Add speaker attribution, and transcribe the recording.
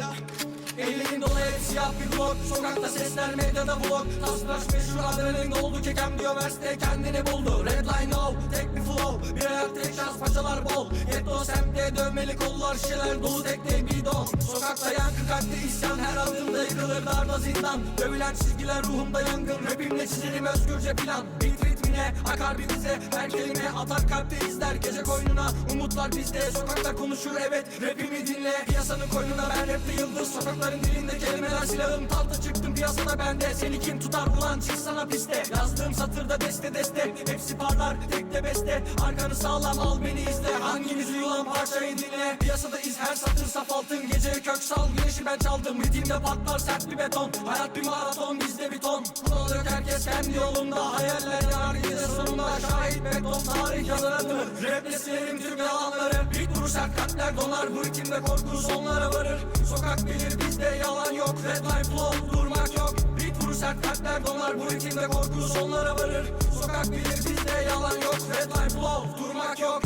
Speaker 1: Ya. Ellerin dolu hep siyah bir blok. Sokakta sesler medyada blok Tasbiraş meşhur adrenalin doldu Kekem diyor verste kendini buldu. Redline now tek bir flow. Bir ayak tek şans paçalar bol. Getto semte dövmeli kollar Şişeler dolu tek tek bidon Sokakta yankı kalpte isyan Her adımda yıkılır darda zindan. Dövülen çizgiler ruhumda yangın. Rapimle çizelim özgürce plan. Bitrit ritmine akar bize Her kelime atar kalpte izler. Gece koynuna umutlar bizde. Sokakta konuşur evet rapimi dinle. Piyasanın koynuna ben rapte yıldız. Sokakların dilinde kelimeler silahım. Tahta çıktım piyasada bende. Seni kim tutar ulan? Çıksana piste. Yazdığım satırda deste deste. Hepsi parlar tek de beste. Arkanı sağlam al beni izle. Hanginiz uyulan parçayı dinle. Piyasada iz her satır saf altın. Gece köksal güneşi ben çaldım. Ritimde patlar sert bir beton. Hayat bir maraton bizde bir ton. Kural yok herkes kendi yolunda. Hayaller beton tarih yazardı Raple silerim tüm yalanları. Bir sert kalpler donar Bu ritimde korku sonlara varır. Sokak bilir bizde yalan yok. Red line flow durmak yok. Vurur sert kalpler donar Bu ritimde korku sonlara varır. Sokak bilir bizde yalan yok. Red line flow durmak yok